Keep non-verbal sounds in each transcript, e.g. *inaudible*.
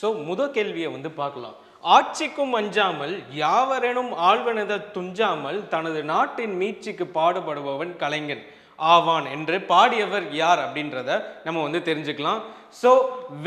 So முத கேள்வியை வந்து பார்க்கலாம். ஆட்சிக்கும் அஞ்சாமல் யாவரேனும் ஆழ்வனத துஞ்சாமல் தனது நாட்டின் மீட்சிக்கு பாடுபடுபவன் கலைஞன் ஆவான் என்று பாடியவர் யார் அப்படின்றத நம்ம வந்து தெரிஞ்சுக்கலாம். So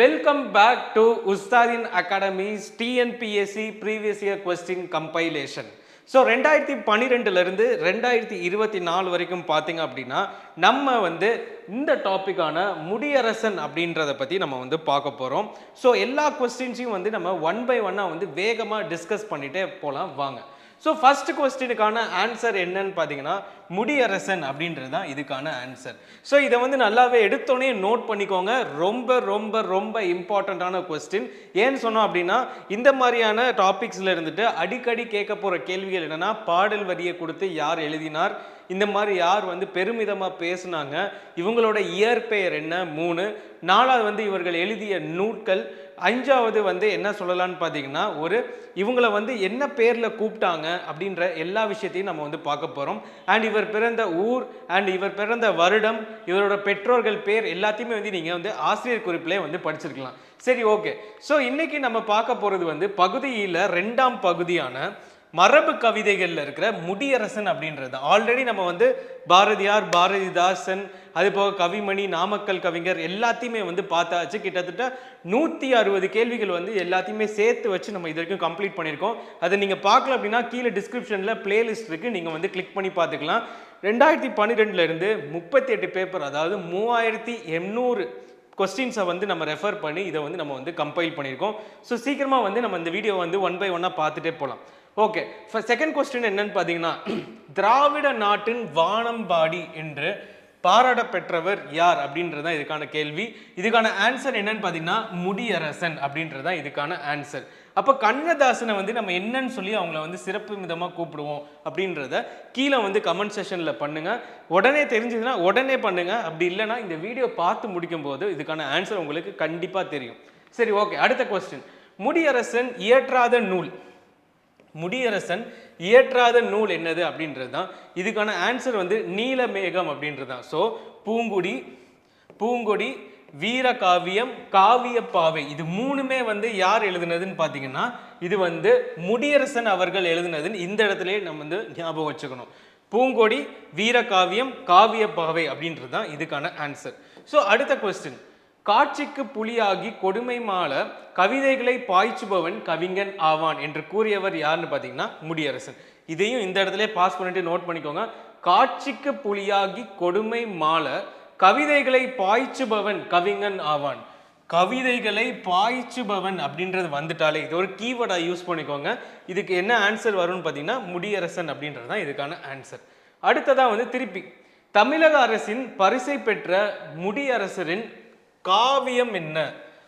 welcome back to உஸ்தாதின் academy's TNPSC previous year question compilation so ரெண்டாயிரத்தி பன்னிரெண்டுலேருந்து ரெண்டாயிரத்தி இருபத்தி நாலு வரைக்கும் பார்த்தீங்க அப்படின்னா நம்ம வந்து இந்த டாப்பிக்கான முடியரசன் அப்படின்றத பற்றி நம்ம வந்து பார்க்க போகிறோம் ஸோ எல்லா கொஸ்டின்ஸையும் வந்து நம்ம ஒன் பை ஒன்னாக வந்து வேகமாக டிஸ்கஸ் பண்ணிகிட்டே போகலாம் வாங்க. ஸோ ஃபர்ஸ்ட் கொஸ்டினுக்கான ஆன்சர் என்னன்னு பார்த்தீங்கன்னா முடியரசன் அப்படின்றது தான் இதுக்கான ஆன்சர் ஸோ இதை வந்து நல்லாவே எடுத்தோடனே நோட் பண்ணிக்கோங்க. ரொம்ப ரொம்ப ரொம்ப இம்பார்ட்டண்ட்டான கொஸ்டின் ஏன்னு சொன்னோம் அப்படின்னா இந்த மாதிரியான டாபிக்ஸில் இருந்துட்டு அடிக்கடி கேட்க போகிற கேள்விகள் என்னென்னா பாடல் வரியை கொடுத்து யார் எழுதினார்? இந்த மாதிரி யார் வந்து பெருமிதமாக பேசுனாங்க? இவங்களோட இயற்பெயர் என்ன? மூணு. நாலாவது வந்து இவர்கள் எழுதிய நூட்கள். அஞ்சாவது வந்து என்ன சொல்லலாம்னு பார்த்தீங்கன்னா ஒரு இவங்களை வந்து என்ன பேரில் கூப்பிட்டாங்க அப்படின்ற எல்லா விஷயத்தையும் நம்ம வந்து பார்க்க போகிறோம் அண்ட் இவர் பிறந்த ஊர் அண்ட் இவர் பிறந்த வருடம் இவரோட பெற்றோர்கள் பேர் எல்லாத்தையுமே வந்து நீங்கள் வந்து ஆசிரியர் குறிப்பிலே வந்து படிச்சிருக்கலாம். சரி ஓகே ஸோ இன்னைக்கு நம்ம பார்க்க போகிறது வந்து பகுதியில் ரெண்டாம் பகுதியான மரபு கவிதைகளில் இருக்கிற முடியரசன் அப்படின்றது. ஆல்ரெடி நம்ம வந்து பாரதியார் பாரதிதாசன் அது போக கவிமணி நாமக்கல் கவிஞர் எல்லாத்தையுமே வந்து பார்த்தாச்சு. கிட்டத்தட்ட நூற்றி அறுபது கேள்விகள் வந்து எல்லாத்தையுமே சேர்த்து வச்சு நம்ம இது வரைக்கும் கம்ப்ளீட் பண்ணியிருக்கோம். அதை நீங்கள் பார்க்கல அப்படின்னா கீழே டிஸ்கிரிப்ஷனில் பிளேலிஸ்ட் இருக்குது நீங்கள் வந்து கிளிக் பண்ணி பார்த்துக்கலாம். ரெண்டாயிரத்தி பன்னிரெண்டுலேருந்து முப்பத்தி எட்டு பேப்பர் அதாவது மூவாயிரத்தி எண்ணூறு கொஸ்டின்ஸை வந்து நம்ம ரெஃபர் பண்ணி இதை வந்து நம்ம வந்து கம்பைல் பண்ணியிருக்கோம். ஸோ சீக்கிரமாக வந்து நம்ம இந்த வீடியோ வந்து ஒன் பை ஒன்னாக பார்த்துட்டே போகலாம். ஓகே செகண்ட் கொஸ்டின் என்னன்னு பார்த்தீங்கன்னா திராவிட நாட்டின் வானம்பாடி என்று பாராட்ட பெற்றவர் யார் அப்படின்றது தான் இதுக்கான கேள்வி. இதுக்கான ஆன்சர் என்னன்னு பார்த்தீங்கன்னா முடியரசன் அப்படின்றது தான் இதுக்கான ஆன்சர் அப்போ கண்ணதாசனை வந்து நம்ம என்னன்னு சொல்லி அவங்கள வந்து சிறப்பு விதமாக கூப்பிடுவோம் அப்படின்றத கீழே வந்து கமெண்ட் செஷனில் பண்ணுங்கள் உடனே தெரிஞ்சதுன்னா உடனே பண்ணுங்கள் அப்படி இல்லைன்னா இந்த வீடியோ பார்த்து முடிக்கும் போது இதுக்கான ஆன்சர் உங்களுக்கு கண்டிப்பாக தெரியும். சரி ஓகே அடுத்த கொஸ்டின் முடியரசன் இயற்றாத நூல். முடியரசன் இயற்றாத நூல் என்னது அப்படின்றது தான் இதுக்கான ஆன்சர் வந்து நீலமேகம் அப்படின்றது தான் ஸோ பூங்குடி பூங்கொடி வீரகாவியம் காவியப்பாவை. இது மூணுமே வந்து யார் எழுதுனதுன்னு பார்த்தீங்கன்னா இது வந்து முடியரசன் அவர்கள் எழுதுனதுன்னு இந்த இடத்துலயே நம்ம வந்து ஞாபகம் வச்சுக்கணும். பூங்கொடி வீரகாவியம் காவியப்பாவை அப்படின்றது தான் இதுக்கான ஆன்சர் ஸோ அடுத்த கொஸ்டின் காட்சிக்கு புலியாகி கொடுமை மால கவிதைகளை பாய்ச்சுபவன் கவிஞன் ஆவான் என்று கூறியவர் யாருன்னு பார்த்தீங்கன்னா முடியரசன். இதையும் இந்த இடத்துல பாஸ் பண்ணிட்டு நோட் பண்ணிக்கோங்க. காட்சிக்கு புலியாகி கொடுமை மால கவிதைகளை பாய்ச்சுபவன் கவிஞன் ஆவான். கவிதைகளை பாய்ச்சுபவன் அப்படின்றது வந்துட்டாலே இது ஒரு கீவேர்டாக யூஸ் பண்ணிக்கோங்க. இதுக்கு என்ன ஆன்சர் வரும்னு பார்த்தீங்கன்னா முடியரசன் அப்படின்றது தான் இதுக்கான ஆன்சர் அடுத்ததாக வந்து திருப்பி. தமிழக அரசின் பரிசை பெற்ற முடியரசரின் காவியம் என்ன?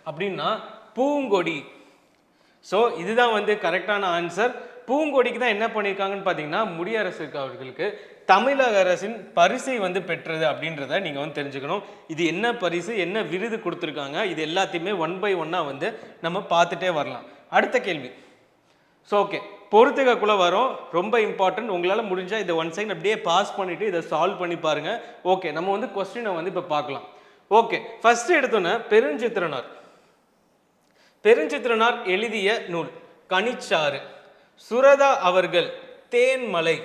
அப்படின்னா பூங்கொடி. ஸோ இதுதான் வந்து கரெக்டான ஆன்சர் பூங்கொடிக்கு தான் என்ன பண்ணியிருக்காங்கன்னு பார்த்தீங்கன்னா முடியரசு அவர்களுக்கு. தமிழக அரசின் பரிசை வந்து பெற்றது அப்படின்றத நீங்கள் வந்து தெரிஞ்சுக்கணும். இது என்ன பரிசு என்ன விருது கொடுத்துருக்காங்க இது எல்லாத்தையுமே ஒன் பை ஒன்னாக வந்து நம்ம பார்த்துட்டே வரலாம். அடுத்த கேள்வி. ஸோ ஓகே பொறுத்துக்கக்குள்ளே வரும். ரொம்ப இம்பார்ட்டன்ட் உங்களால் முடிஞ்சால் இதை ஒன் சைன் அப்படியே பாஸ் பண்ணிவிட்டு இதை சால்வ் பண்ணி பாருங்கள் ஓகே நம்ம வந்து கொஸ்டினை வந்து இப்போ பார்க்கலாம். ஓகே ஃபர்ஸ்ட் எடுத்தோன்னே பெருஞ்சித்திரனார். பெருஞ்சித்திரனார் எழுதிய நூல் கனிச்சாறு. சுரதா அவர்கள் தேன்மலை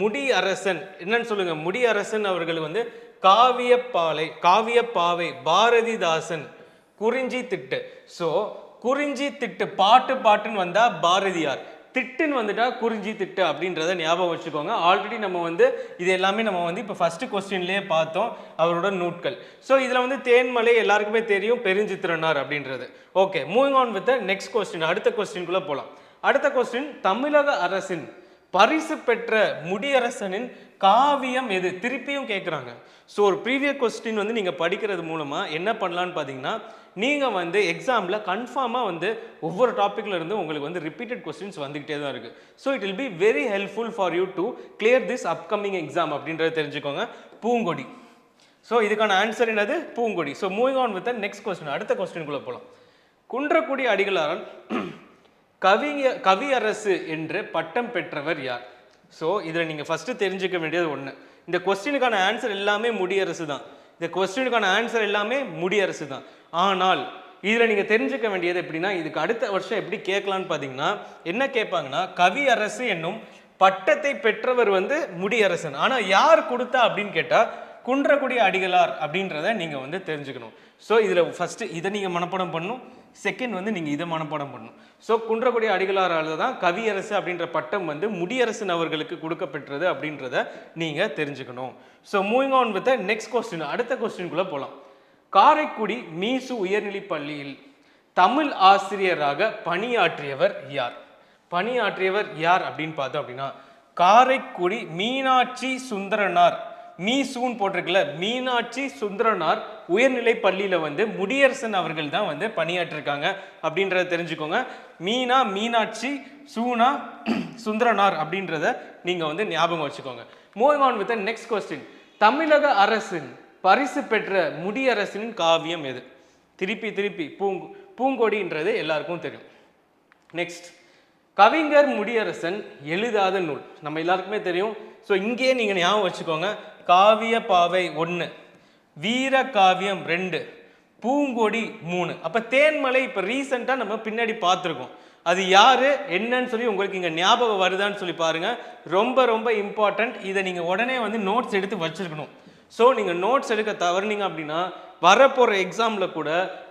முடியரசன். என்னன்னு சொல்லுங்க முடியரசன் அவர்கள் வந்து காவியப்பாலை காவியப்பாவை பாரதிதாசன் குறிஞ்சி திட்டு. ஸோ குறிஞ்சி திட்டு பாட்டு பாட்டுன்னு வந்தால் பாரதியார். திட்டுன்னு வந்துட்டா குறிஞ்சி திட்டு அப்படின்றத ஞாபகம் வச்சுக்கோங்க. ஆல்ரெடி நம்ம வந்து இது எல்லாமே நம்ம வந்து இப்போ ஃபஸ்ட்டு கொஸ்டின்லேயே பார்த்தோம் அவரோட நூட்கள். ஸோ இதில் வந்து தேன்மலை எல்லாருக்குமே தெரியும் பெருஞ்சித்திரனார் அப்படின்றது. Okay moving on with next question அடுத்த கொஸ்டின்குள்ளே போகலாம் அடுத்த கொஸ்டின் தமிழக அரசின் பரிசு பெற்ற முடியரசனின் காவியம் எது? திருப்பியும் கேட்குறாங்க ஸோ ஒரு ப்ரீவியஸ் கொஸ்டின் வந்து நீங்கள் படிக்கிறது மூலமாக என்ன பண்ணலான்னு பார்த்தீங்கன்னா நீங்கள் வந்து எக்ஸாமில் கன்ஃபார்மாக வந்து ஒவ்வொரு டாப்பிக்கில் இருந்து உங்களுக்கு வந்து ரிப்பீட்டட் கொஸ்டின்ஸ் வந்துக்கிட்டே தான் இருக்குது so it will be very helpful for you to clear this upcoming exam அப்படின்றத தெரிஞ்சுக்கோங்க. பூங்கொடி. ஸோ இதுக்கான ஆன்சர் என்னது? Poonkodi. So moving on with next question அடுத்த கொஸ்டின்குள்ளே போகலாம் குன்றக்குடி அடிகளாரால் *clears throat* கவிஞ கவியரசு என்று பட்டம் பெற்றவர் யார்? ஸோ இதில் நீங்கள் ஃபஸ்ட்டு தெரிஞ்சுக்க வேண்டியது ஒன்று இந்த கொஸ்டினுக்கான ஆன்சர் எல்லாமே முடியரசு தான். இந்த கொஸ்டினுக்கான ஆன்சர் எல்லாமே முடியரசு தான். ஆனால் இதில் நீங்கள் தெரிஞ்சுக்க வேண்டியது எப்படின்னா இதுக்கு அடுத்த வருஷம் எப்படி கேட்கலான்னு பார்த்தீங்கன்னா என்ன கேட்பாங்கன்னா கவி அரசு என்னும் பட்டத்தை பெற்றவர் வந்து முடியரசன் ஆனால் யார் கொடுத்தா அப்படின்னு கேட்டால் குன்றக்குடி அடிகளார் அப்படின்றத நீங்கள் வந்து தெரிஞ்சுக்கணும். ஸோ இதில் ஃபஸ்ட்டு இதை நீங்கள் மனப்பாடம் பண்ணும் செகண்ட் வந்து நீங்கள் இதை மனப்பாடம் பண்ணணும். ஸோ குன்றக்குடி அடிகளாரால் தான் கவியரசு அப்படின்ற பட்டம் வந்து முடியரசன் அவர்களுக்கு கொடுக்கப்பெற்றது அப்படின்றத நீங்கள் தெரிஞ்சுக்கணும். So moving on with next question அடுத்த கொஸ்டின்குள்ளே போகலாம் காரைக்குடி மீசு உயர்நிலைப் பள்ளியில் தமிழ் ஆசிரியராக பணியாற்றியவர் யார்? பணியாற்றியவர் யார் அப்படின்னு பார்த்தோம் அப்படின்னா காரைக்குடி மீனாட்சி சுந்தரனார் மீ சூன் போட்டிருக்குல்ல மீனாட்சி சுந்தரனார் உயர்நிலை பள்ளியில் வந்து முடியரசன் அவர்கள் தான் வந்து பணியாற்றிருக்காங்க. அப்படின்றத தெரிஞ்சுக்கோங்க. மீனா மீனாட்சி சூனா சுந்தரனார் அப்படின்றத நீங்கள் வந்து ஞாபகம் வச்சுக்கோங்க. Moving on with next question தமிழக அரசின் பரிசு பெற்ற முடியரசின் காவியம் எது? திருப்பி திருப்பி. பூங் பூங்கொடின்றது எல்லாருக்கும் தெரியும். நெக்ஸ்ட் கவிஞர் முடியரசன் எழுதாத நூல். நம்ம எல்லாருக்குமே தெரியும். ஸோ இங்கேயே நீங்கள் ஞாபகம் வச்சுக்கோங்க. காவிய பாவை ஒன்று வீர காவியம் ரெண்டு பூங்கொடி மூணு. அப்போ தேன்மலை இப்போ ரீசெண்டாக நம்ம பின்னாடி பார்த்துருக்கோம். அது யார் என்னன்னு சொல்லி உங்களுக்கு இங்கே ஞாபகம் வருதான்னு சொல்லி பாருங்க. ரொம்ப ரொம்ப இம்பார்ட்டண்ட் இதை நீங்கள் உடனே வந்து நோட்ஸ் எடுத்து வச்சிருக்கணும். ஸோ நீங்கள் நோட்ஸ் எடுக்க தவறுனீங்க அப்படின்னா வரப்போகிற எக்ஸாமில் கூட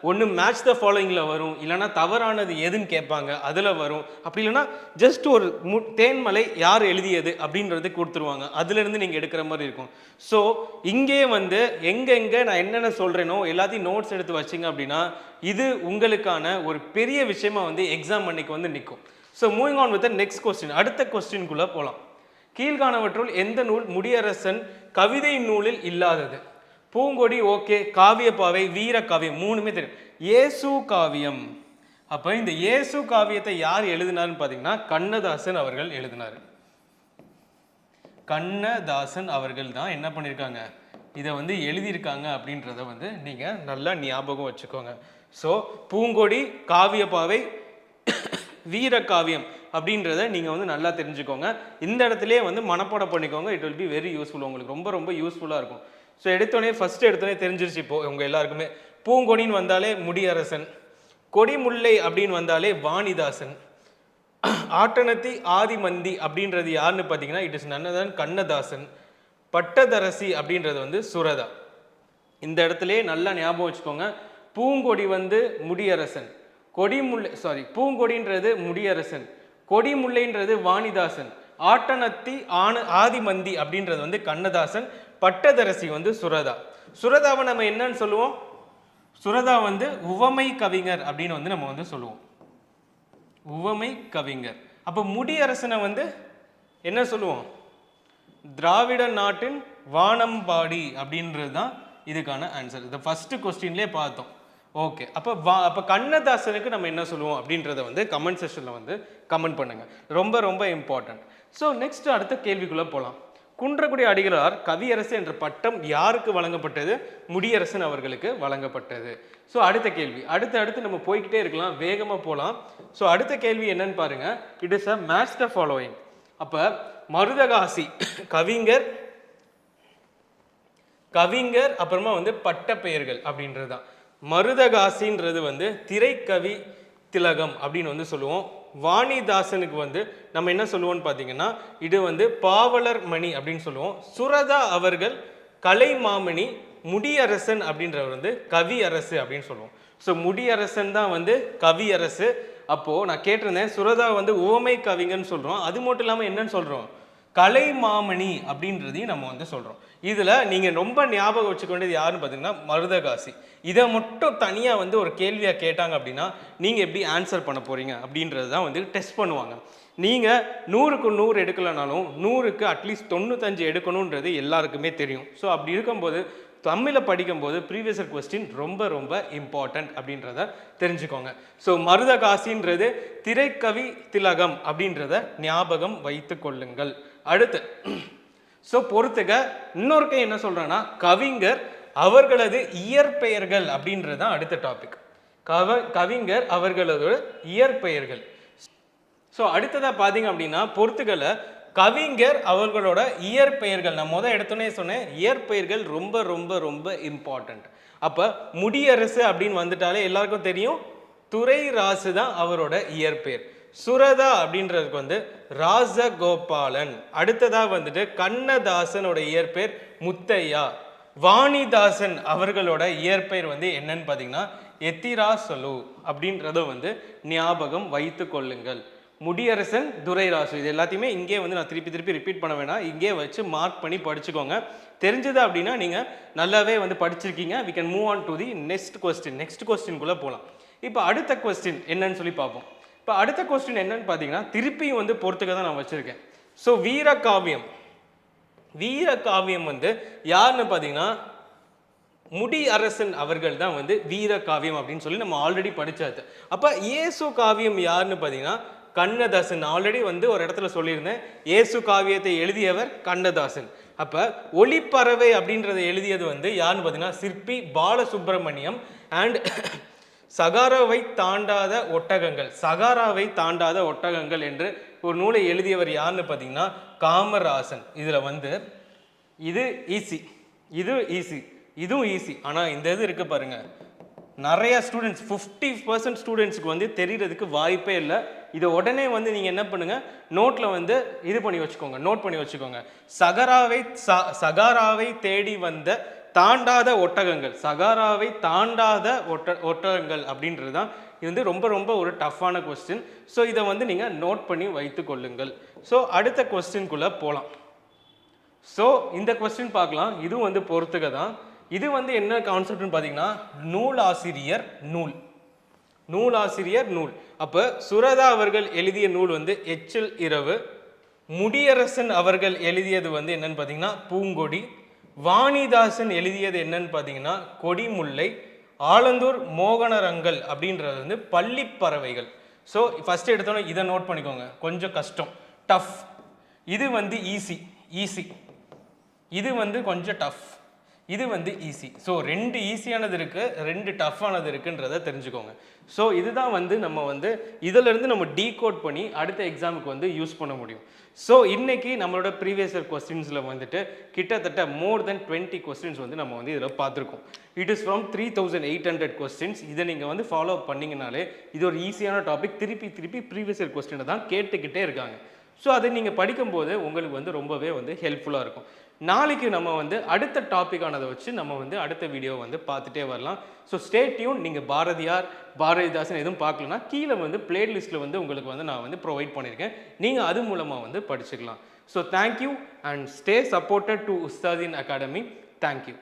ஒன்று மேட்ச் த ஃபாலோயிங்கில் வரும் இல்லைனா தவறானது எதுன்னு கேட்பாங்க அதில் வரும். அப்படி இல்லைன்னா ஜஸ்ட் ஒரு மு தேன்மலை யார் எழுதியது அப்படின்றது கொடுத்துருவாங்க. அதுலேருந்து நீங்கள் எடுக்கிற மாதிரி இருக்கும். ஸோ இங்கே வந்து எங்கெங்கே நான் என்னென்ன சொல்கிறேனோ எல்லாத்தையும் நோட்ஸ் எடுத்து வச்சிங்க அப்படின்னா இது உங்களுக்கான ஒரு பெரிய விஷயமா வந்து எக்ஸாம் அன்னைக்கு வந்து நிற்கும் so moving on with next question அடுத்த கொஸ்டின்குள்ளே போகலாம் கீழ்காணவற்றுள் எந்த நூல் முடியரசன் கவிதை நூலில் இல்லாதது? பூங்கொடி ஓகே. காவியப்பாவை வீர காவியம் மூணுமே தெரியும். இயேசு காவியம். அப்போ இந்த இயேசு காவியத்தை யார் எழுதினார்னு பார்த்தீங்கன்னா கண்ணதாசன் அவர்கள் எழுதினார். கண்ணதாசன் அவர்கள் தான் என்ன பண்ணியிருக்காங்க இதை வந்து எழுதியிருக்காங்க அப்படின்றத வந்து நீங்கள் நல்லா ஞாபகம் வச்சுக்கோங்க. ஸோ பூங்கொடி காவியப்பாவை வீர காவியம் அப்படின்றத நீங்கள் வந்து நல்லா தெரிஞ்சுக்கோங்க. இந்த இடத்துலயே வந்து மனப்பாடம் பண்ணிக்கோங்க. It will be very useful உங்களுக்கு ரொம்ப ரொம்ப யூஸ்ஃபுல்லாக இருக்கும். ஸோ எடுத்தோடனே ஃபஸ்ட்டு எடுத்தோடனே தெரிஞ்சிருச்சு இப்போ இவங்க எல்லாருக்குமே. பூங்கொடின்னு வந்தாலே முடியரசன் கொடிமுல்லை அப்படின்னு வந்தாலே வாணிதாசன். ஆட்டனத்தி ஆதிமந்தி அப்படின்றது யாருன்னு பார்த்தீங்கன்னா இட் இஸ் நன்னதன் கண்ணதாசன். பட்டதரசி அப்படின்றது வந்து சுரதா. இந்த இடத்துலயே நல்லா ஞாபகம் வச்சுக்கோங்க. பூங்கொடி வந்து முடியரசன். கொடிமுல்லை சாரி பூங்கொடின்றது முடியரசன். கொடிமுல்லைன்றது வாணிதாசன். ஆட்டனத்தி ஆணு ஆதிமந்தி அப்படின்றது வந்து கண்ணதாசன். பட்டதரசி வந்து சுரதா. சுரதாவை நம்ம என்னன்னு சொல்லுவோம்? சுரதா வந்து உவமை கவிஞர் அப்படின்னு வந்து நம்ம வந்து சொல்லுவோம். உவமை கவிஞர். அப்போ முடியரசனை வந்து என்ன சொல்லுவோம்? திராவிட நாட்டின் வானம்பாடி அப்படின்றது தான் இதுக்கான ஆன்சர் இந்த ஃபஸ்ட்டு கொஸ்டின்லேயே பார்த்தோம். ஓகே அப்போ வா அப்போ கண்ணதாசனுக்கு நம்ம என்ன சொல்லுவோம் அப்படின்றத வந்து கமெண்ட் செஷனில் வந்து கமெண்ட் பண்ணுங்கள் ரொம்ப ரொம்ப இம்பார்ட்டண்ட் ஸோ நெக்ஸ்ட் அடுத்த கேள்விக்குள்ளே போகலாம் குன்றக்குடி அடிகளார் கவியரசு என்ற பட்டம் யாருக்கு வழங்கப்பட்டது? முடியரசன் அவர்களுக்கு வழங்கப்பட்டது. ஸோ அடுத்த கேள்வி. அடுத்து அடுத்து நம்ம போய்க்கிட்டே இருக்கலாம். வேகமாக போகலாம் ஸோ அடுத்த கேள்வி என்னன்னு பாருங்க. It is a match the following அப்போ மருதகாசி கவிஞர் கவிஞர் அப்புறமா வந்து பட்டப்பெயர்கள் அப்படின்றது தான் மருதகாசின்றது வந்து திரைக்கவி திலகம் அப்படின்னு வந்து சொல்லுவோம். வாணிதாசனுக்கு வந்து நம்ம என்ன சொல்லுவோம்னு பார்த்தீங்கன்னா இது வந்து பாவலர் மணி அப்படின்னு சொல்லுவோம். சுரதா அவர்கள் கலை மாமணி முடியரசன் அப்படின்றவர் வந்து கவி அரசு அப்படின்னு சொல்லுவோம். ஸோ முடியரசன் தான் வந்து கவி அரசு. அப்போது நான் கேட்டிருந்தேன் சுரதா வந்து ஓமை கவிங்கன்னு சொல்கிறோம் அது மட்டும் இல்லாமல் என்னன்னு சொல்கிறோம் கலைமாமணி அப்படின்றதையும் நம்ம வந்து சொல்கிறோம் இதில் நீங்கள் ரொம்ப ஞாபகம் வச்சுக்க வேண்டியது யாருன்னு பார்த்தீங்கன்னா மருதகாசி. இதை மட்டும் தனியாக வந்து ஒரு கேள்வியாக கேட்டாங்க அப்படின்னா நீங்கள் எப்படி ஆன்சர் பண்ண போகிறீங்க அப்படின்றது தான் வந்து டெஸ்ட் பண்ணுவாங்க. நீங்கள் நூறுக்கு நூறு எடுக்கலைனாலும் நூறுக்கு அட்லீஸ்ட் தொண்ணூத்தஞ்சு எடுக்கணுன்றது எல்லாருக்குமே தெரியும். ஸோ அப்படி இருக்கும்போது தமிழில் படிக்கும்போது ப்ரீவியஸர் கொஸ்டின் ரொம்ப ரொம்ப இம்பார்ட்டண்ட் அப்படின்றத தெரிஞ்சுக்கோங்க. ஸோ மருதகாசின்றது திரைக்கவி திலகம் அப்படின்றத ஞாபகம் வைத்து கொள்ளுங்கள். அடுத்து. ஸோ பொறுத்துக்க இன்னொரு கை என்ன சொல்கிறேன்னா கவிஞர் அவர்களது இயற்பெயர்கள் அப்படின்றது தான் அடுத்த டாபிக் கவ கவிஞர் அவர்களது இயற்பெயர்கள். ஸோ அடுத்ததாக பார்த்தீங்க அப்படின்னா பொறுத்துக்கல கவிஞர் அவர்களோட இயற்பெயர்கள். நான் முதல் எடுத்தோன்னே சொன்னேன் இயற்பெயர்கள் ரொம்ப ரொம்ப ரொம்ப இம்பார்ட்டண்ட் அப்போ முடியரசு அப்படின்னு வந்துட்டாலே எல்லாருக்கும் தெரியும் துறை ராசு தான் அவரோட இயற்பெயர். சுரதா அப்படின்றதுக்கு வந்து ராஜகோபாலன். அடுத்ததாக வந்துட்டு கண்ணதாசனோட இயற்பெயர் முத்தையா. வாணிதாசன் அவர்களோட இயற்பெயர் வந்து என்னன்னு பார்த்தீங்கன்னா எத்திராசலு அப்படின்றத வந்து ஞாபகம் வைத்து கொள்ளுங்கள். முடியரசன் துரைராசு இது எல்லாத்தையுமே இங்கே வந்து நான் திருப்பி திருப்பி ரிப்பீட் பண்ண வேணாம். இங்கே வச்சு மார்க் பண்ணி படிச்சுக்கோங்க. தெரிஞ்சது அப்படின்னா நீங்கள் நல்லாவே வந்து படிச்சிருக்கீங்க. We can move on to the next question next கொஸ்டின்குள்ளே போகலாம் இப்போ அடுத்த கொஸ்டின் என்னன்னு சொல்லி பார்ப்போம். இப்போ அடுத்த கொஸ்டின் என்னன்னு பார்த்தீங்கன்னா திருப்பியும் வந்து பொறுத்துக்க தான் நான் வச்சுருக்கேன். ஸோ வீரகாவியம் வீரகாவியம் வந்து யாருன்னு பார்த்தீங்கன்னா முடி அரசன் அவர்கள் தான் வந்து வீர காவியம் அப்படின்னு சொல்லி நம்ம ஆல்ரெடி படித்தாச்சு அப்போ இயேசு காவியம் யாருன்னு பார்த்தீங்கன்னா கண்ணதாசன். ஆல்ரெடி வந்து ஒரு இடத்துல சொல்லியிருந்தேன். இயேசு காவியத்தை எழுதியவர் கண்ணதாசன். அப்போ ஒளிப்பறவை அப்படின்றத எழுதியது வந்து யாருன்னு பார்த்தீங்கன்னா சிற்பி பாலசுப்ரமணியம் அண்ட் சகாராவை தாண்டாத ஒட்டகங்கள் சகாராவை தாண்டாத ஒட்டகங்கள் என்று ஒரு நூலை எழுதியவர் யாருன்னு பார்த்தீங்கன்னா காமராசன். இதில் வந்து இது ஈஸி இது ஈஸி இதுவும் ஈஸி ஆனால் இந்த இது இருக்கு பாருங்கள் நிறைய ஸ்டூடெண்ட்ஸ் ஃபிஃப்டி பர்சன்ட் ஸ்டூடெண்ட்ஸுக்கு வந்து தெரிகிறதுக்கு வாய்ப்பே இல்லை. இதை உடனே வந்து நீங்கள் என்ன பண்ணுங்கள் நோட்டில் வந்து இது பண்ணி வச்சுக்கோங்க நோட் பண்ணி வச்சுக்கோங்க. சகராவை ச- சகாராவை தேடி வந்த தாண்டாத ஒட்டகங்கள் சகாராவை தாண்டாத ஒட்ட ஒட்டகங்கள் அப்படின்றது தான் இது வந்து ரொம்ப ரொம்ப ஒரு டஃப்பான கொஸ்டின் ஸோ இதை வந்து நீங்கள் நோட் பண்ணி வைத்து கொள்ளுங்கள். ஸோ அடுத்த கொஸ்டின்குள்ளே போகலாம் ஸோ இந்த கொஸ்டின் பார்க்கலாம். இதுவும் வந்து பொறுத்துக்க தான். இது வந்து என்ன கான்செப்ட்னு பார்த்தீங்கன்னா நூலாசிரியர் நூல். நூலாசிரியர் நூல். அப்போ சுரதா அவர்கள் எழுதிய நூல் வந்து எச்சில் இரவு. முடியரசன் அவர்கள் எழுதியது வந்து என்னன்னு பார்த்தீங்கன்னா பூங்கொடி. வாணிதாசன் எழுதியது என்னன்னு பார்த்தீங்கன்னா கொடிமுல்லை ஆலந்தூர் மோகனரங்கல் அப்படின்றது வந்து பள்ளிப்பறவைகள் ஸோ ஃபஸ்ட்டு எடுத்தோன்னே இதை நோட் பண்ணிக்கோங்க. கொஞ்சம் கஷ்டம். டஃப் இது வந்து ஈஸி ஈஸி இது வந்து கொஞ்சம் டஃப் இது வந்து ஈஸி ஸோ ரெண்டு ஈஸியானது இருக்குது ரெண்டு டஃப்பானது இருக்குன்றத தெரிஞ்சுக்கோங்க. ஸோ இதுதான் வந்து நம்ம வந்து இதிலிருந்து நம்ம டீகோட் பண்ணி அடுத்த எக்ஸாமுக்கு வந்து யூஸ் பண்ண முடியும். ஸோ இன்றைக்கி நம்மளோட ப்ரீவியஸ் இயர் கொஸ்டின்ஸில் வந்துட்டு கிட்டத்தட்ட மோர் தென் டுவெண்ட்டி கொஸ்டின்ஸ் வந்து நம்ம வந்து இதில் பார்த்துருக்கோம். It is from three thousand eight hundred questions இதை நீங்கள் வந்து ஃபாலோ பண்ணீங்கனாலே இது ஒரு ஈஸியான டாபிக் திருப்பி திருப்பி ப்ரீவியஸ் இயர் கொஸ்டினை தான் கேட்டுக்கிட்டே இருக்காங்க. ஸோ அதை நீங்கள் படிக்கும்போது உங்களுக்கு வந்து ரொம்பவே வந்து ஹெல்ப்ஃபுல்லாக இருக்கும். நாளைக்கு நம்ம வந்து அடுத்த டாபிக்கானதை வச்சு நம்ம வந்து அடுத்த வீடியோ வந்து பார்த்துட்டே வரலாம். ஸோ ஸ்டே டியூன் நீங்கள் பாரதியார் பாரதிதாசன் எதுவும் பார்க்கலனா கீழே வந்து பிளேலிஸ்ட்டில் வந்து உங்களுக்கு வந்து நான் வந்து ப்ரொவைட் பண்ணியிருக்கேன். நீங்கள் அது மூலமாக வந்து படிச்சுக்கலாம். So thank you and stay supported to Ustadeen academy thank you